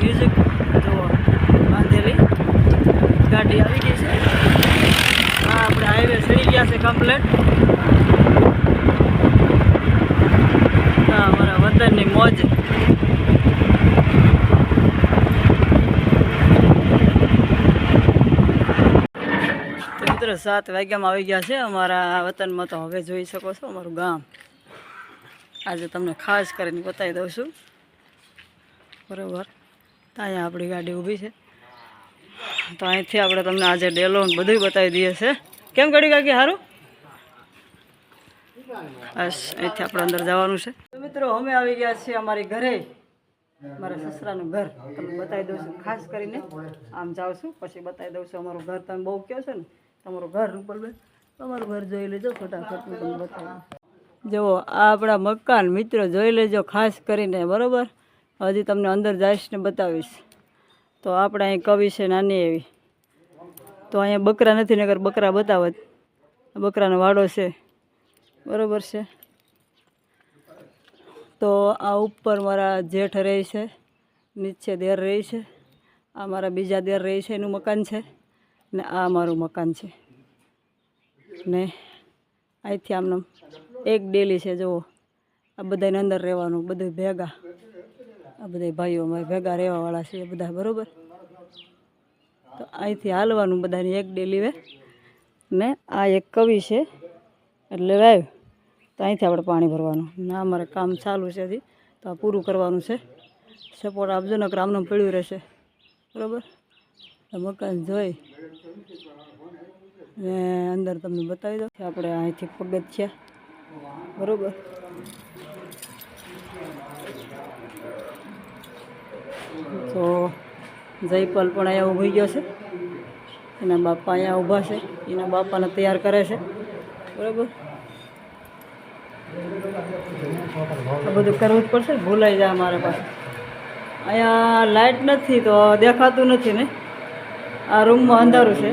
Music તો બાંધેલી. ગાડી આવી ગઈ છે. હા, આપણે હાઈવે ચડી ગયા છે કમ્પ્લેટ અમારા વતનની મોજ. મિત્રો, સાત વાગ્યામાં આવી ગયા છે અમારા વતનમાં. તો હવે જોઈ શકો છો અમારું ગામ. આજે તમને ખાસ કરીને બતાવી દઉં છું. બરાબર. તો અહીંયા આપણી ગાડી ઊભી છે. તો અહીંથી આપણે તમને આજે ડેલો બધું બતાવી દઈએ છે કેમ કરી કાકી સારું બસ, અહીંથી આપણે અંદર જવાનું છે. મિત્રો, અમે આવી ગયા છીએ અમારી ઘરે. મારા સસરાનું ઘર. તમને બતાવી દઉં છું, ખાસ કરીને આમ જાઉં છું, પછી બતાવી દઉં છું અમારું ઘર. તમે બહુ કહો છો ને, તમારું ઘર બે તમારું ઘર જોઈ લેજો, ફટાફટ હું તમને બતાવું. જુઓ, આ આપણા મકાન મિત્રો જોઈ લેજો, ખાસ કરીને, બરાબર? હજી તમને અંદર જઈશ ને બતાવીશ. તો આપણે અહીં કવિ છે, નાની એવી. તો અહીંયા બકરા નથી નગર બકરા બતાવત. બકરાનો વાડો છે. બરાબર છે? તો આ ઉપર મારા જેઠ રહે છે, નીચે દેર રહે છે, આ મારા બીજા દેર રહે છે, એનું મકાન છે, ને આ મારું મકાન છે. ને અહીંથી આમને એક ડેલી છે, જુઓ. આ બધાને અંદર રહેવાનું, બધું ભેગા. આ બધા ભાઈઓ અમારે ભેગા રહેવાવાળા છે બધા, બરાબર? તો અહીંથી હાલવાનું બધાની એક ડેલી વે. ને આ એક કવિ છે, એટલે વાવ તો અહીંથી આપણે પાણી ભરવાનું. ના અમારે કામ ચાલુ છે હજી, તો આ પૂરું કરવાનું છે. સપોર્ટ આપજો ને આમનું પડ્યું રહેશે. બરાબર? મકાન જોઈ. ને અંદર તમને બતાવી દઉં. આપણે અહીંથી પગથિયા. બરાબર તો જયપાલ પણ અહીંયા ઊભી ગયો છે. એના બાપા અહીંયા ઊભા છે. એના બાપાને તૈયાર કરે છે. બરાબર? આ બધું કરવું જ પડશે ભૂલાઈ જાય અમારે પાસે અહીંયા લાઇટ નથી તો દેખાતું નથી ને. આ રૂમમાં અંધારું છે.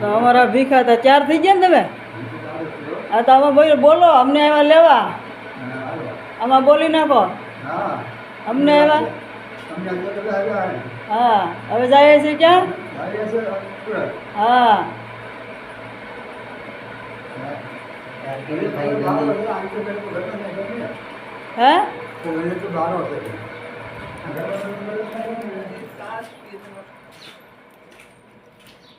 તો અમારા ભીખા હતા ચાર થઈ ગયા ને તમે? આ તો આમાં બોલો બોલો, અમને આવ્યા લેવા. આમાં બોલી નાખો. અમને આવ્યા હા, હવે જાય છે ક્યાં? હા. હે?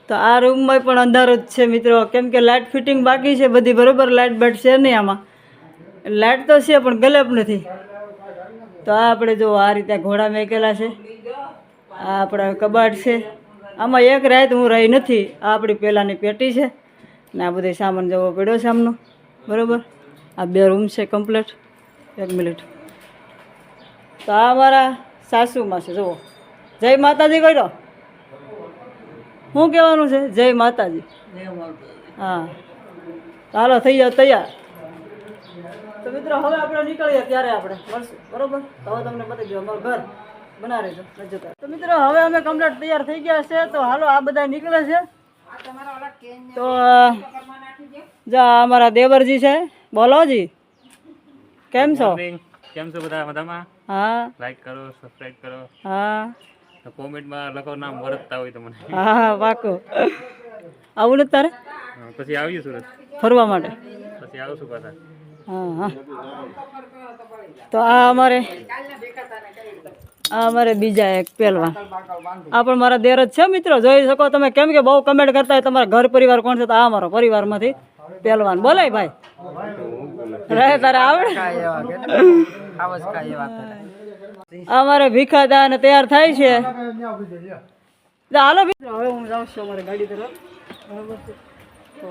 તો આ રૂમમાં પણ અંધારો જ છે મિત્રો. કેમ કે લાઇટ ફિટિંગ બાકી છે બધી, બરોબર? લાઇટ બેટ છે નહીં આમાં. લાઇટ તો છે, પણ ગલેપ નથી. તો આ આપણે જો આ રીતે ઘોડા મેકેલા છે. આ આપણા કબાટ છે. આમાં એક રાત હું રહી નથી. આ આપણી પહેલાંની પેટી છે. ને આ બધો સામાન જવો પડ્યો છે આમનો. બરાબર? આ બે રૂમ છે કમ્પ્લીટ. એક મિનિટ. તો આ મારા સાસુમાં છે. જુઓ. જય માતાજી કર્યો શું કહેવાનું છે? જય માતાજી. હા. ચાલો થઈ જાઓ, તૈયાર. તો મિત્રો હવે આપણે નીકળીએ ત્યારે આપણે. મળશું. બરોબર? તો હવે તમને બતાવી દઉં અમારું ઘર બના રહેજો રજૂ તો મિત્રો હવે અમે કમ્પ્લેટ તૈયાર થઈ ગયા છે તો હાલો આ બધા નીકળે છે. તો જા અમારા દેવરજી છે. બોલોજી કેમ છો? કેમ છો બધા? મજામાં? હા. લાઈક કરો સબસ્ક્રાઇબ કરો. હા. કોમેન્ટમાં લખો નામ વરતતા હોય તો મને. હા પાકું આવું ને તારે? પછી આવીએ સુરત. ફરવા માટે. પછી આવશું પાછા. હા તો આ અમારે આ અમારે બીજા એક પહેલવાન. આ પણ મારા દેર જ છે મિત્રો. જોઈ શકો તમે કેમ કે બહુ કમેન્ટ કરતા હોય તમારા ઘર પરિવાર કોણ છે તો આ અમારો પરિવારમાંથી પહેલવાન. બોલાય ભાઈ. રહે તારે આવડે. અમારે ભીખાદા અને તૈયાર થાય છે. હાલો મિત્રો હવે હું જાઉં છું અમારી ગાડી તરફ. બરાબર તો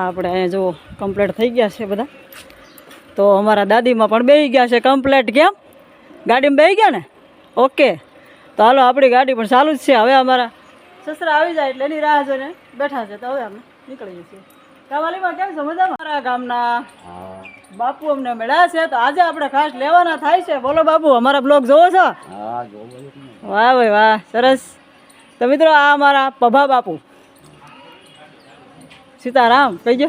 આપણે અહીંયા જુઓ કમ્પ્લેટ થઈ ગયા છે બધા. તો અમારા દાદીમાં પણ બેસી ગયા છે કમ્પ્લેટ કેમ? ગાડીમાં બેસી ગયા ને? ઓકે. તો હાલો આપણી ગાડી પણ ચાલુ જ છે. હવે અમારા સસરા આવી જાય એટલે એની રાહ જોઈને બેઠા છે. તો હવે અમે નીકળીએ છીએ. કાવાલીમાં કેમ છે? મારા ગામના બાપુ અમને મળ્યા છે. તો આજે આપણે ખાસ લેવાના થાય છે. બોલો બાપુ અમારા બ્લોગ જોવો છો? વાહ ભાઈ વાહ સરસ. તો મિત્રો આ અમારા પભા બાપુ. સીતારામ કહીજો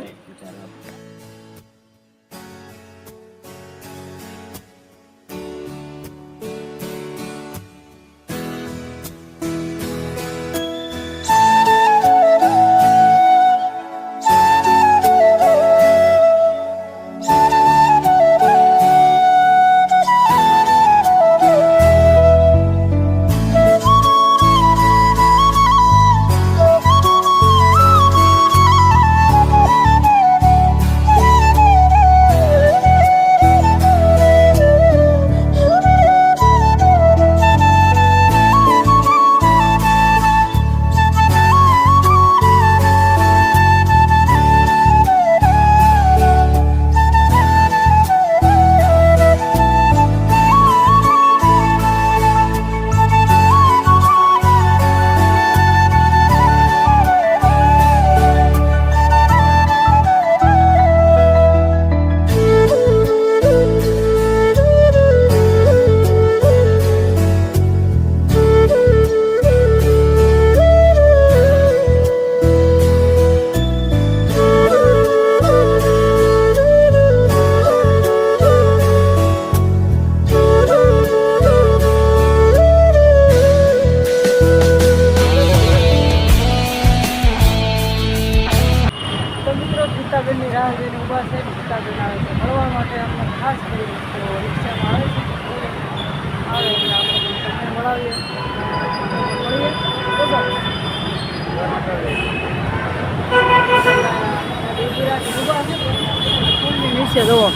નીચે જુઓ.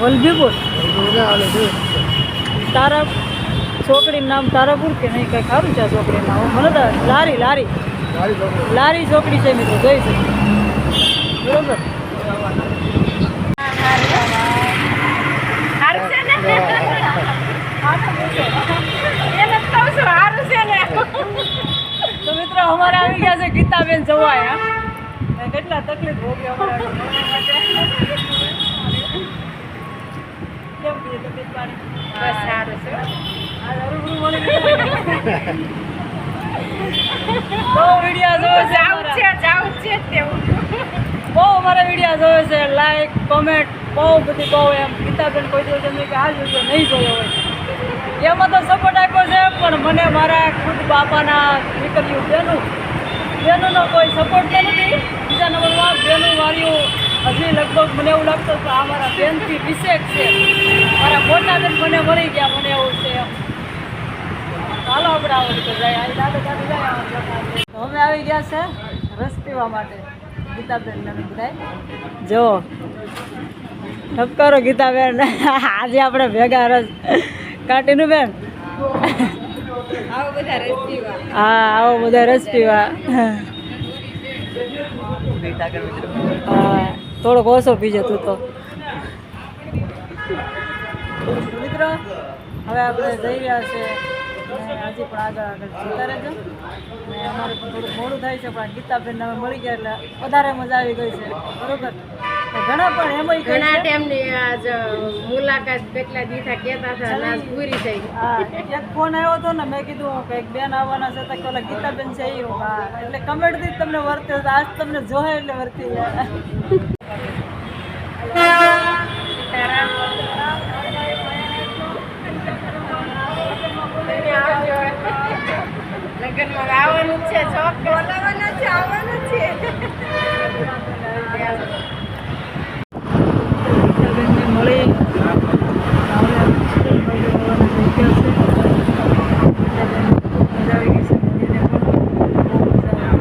વલભીપુર તારા છોકરીનું નામ તારાપુર કે નહીં? કંઈ ખારું છે આ છોકરીનું નામ? મને તો લારી લારી. લારી છોકરી છે મિત્રો જોઈ છે બરોબર? છે છું, છે? તો મિત્રો અમારે આવી ગયા છે ગીતાબેન જવાય હા? કેટલા તકલીફ ભોગવી. કેમ પાણી? બસ સારું છે. આ રૂબરૂ મળી ગયા. બહુ વીડિયો જોવે છે આવું. છે, જાવું છે તેવું. બહુ અમારા વીડિયો જોવે છે લાઈક કોમેન્ટ બહુ બધી બહુ એમ ગીતાબેન કોઈ દિવસ એમને કે આ વીડિયો નહીં જોયો હોય એમાં તો સપોર્ટ આપ્યો છે પણ મને મારા ખુદ બાપાના દીકરીઓ બેનું બેનુંનો કોઈ સપોર્ટ નથી બીજા નંબરમાં બેનું માર્યું હજી લગભગ મને એવું લાગતું કે આ મારા બેનથી વિશેષ છે. મારા મોટા બેન મને મળી ગયા મને એવું છે એમ. ચાલો આપણે આવો તો જાય. અમે આવી ગયા છે રસ પીવા માટે. ગીતાબેન બધા જો ઠપકારો ગીતાબેન. આજે આપણે ભેગા રસ. કાઢીનું બેન? આવો બધા રસ પીવા. હા આવો બધા રસ પીવા. થોડોક ઓછો પીજો તું તો. મિત્રો, હવે આપણે જઈ રહ્યા છે હજી પણ આગળ આગળ જતા રહેજો. ને અમારે પણ થોડું મોડું થાય છે, પણ ગીતાબેન અમે મળી ગયા એટલે વધારે મજા આવી ગઈ છે. બરોબર? ઘણા પણ એમ ઘણા ટાઈમની આજ મુલાકાત કેટલા દીધા કહેતા હતા અને આજ પૂરી થઈ. હા એક ફોન આવ્યો હતો ને મેં કીધું કે એક બેન આવવાના છે. તો કે ઓલા ગીતાબેન છે એ હા એટલે કમેન્ટથી જ તમને વર્તે તો આજ તમને જોહે એટલે વર્તી લગ્નમાં આવવાનું જ છે ચોક્કસ. બોલાવવાનું છે આવવાનું છે ગીતાબેનને મળી હવે સ્કૂલમાં જવાના થઈ ગયા છે ગીતાબેન ખૂબ મજા આવી ગઈ છે મને પણ બહુ મજા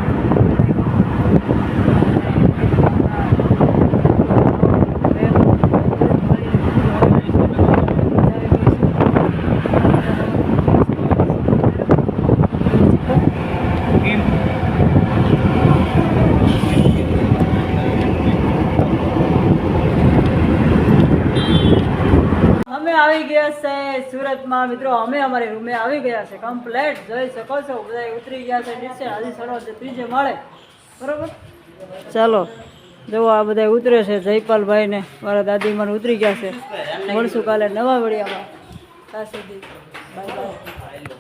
અમે આવી ગયા છે સુરતમાં. મિત્રો, અમે અમારી રૂમે આવી ગયા છે. કમ્પ્લેટ જોઈ શકો છો. બધા ઉતરી ગયા છે નીચે. હજી સડો છે ત્રીજે મળે. બરોબર? ચાલો. જુઓ, આ બધા ઉતરે છે. જયપાલભાઈ ને મારા દાદીમાં ઉતરી ગયા છે. મળશું કાલે નવા વડિયામાં. ત્યાં સુધી. Bye bye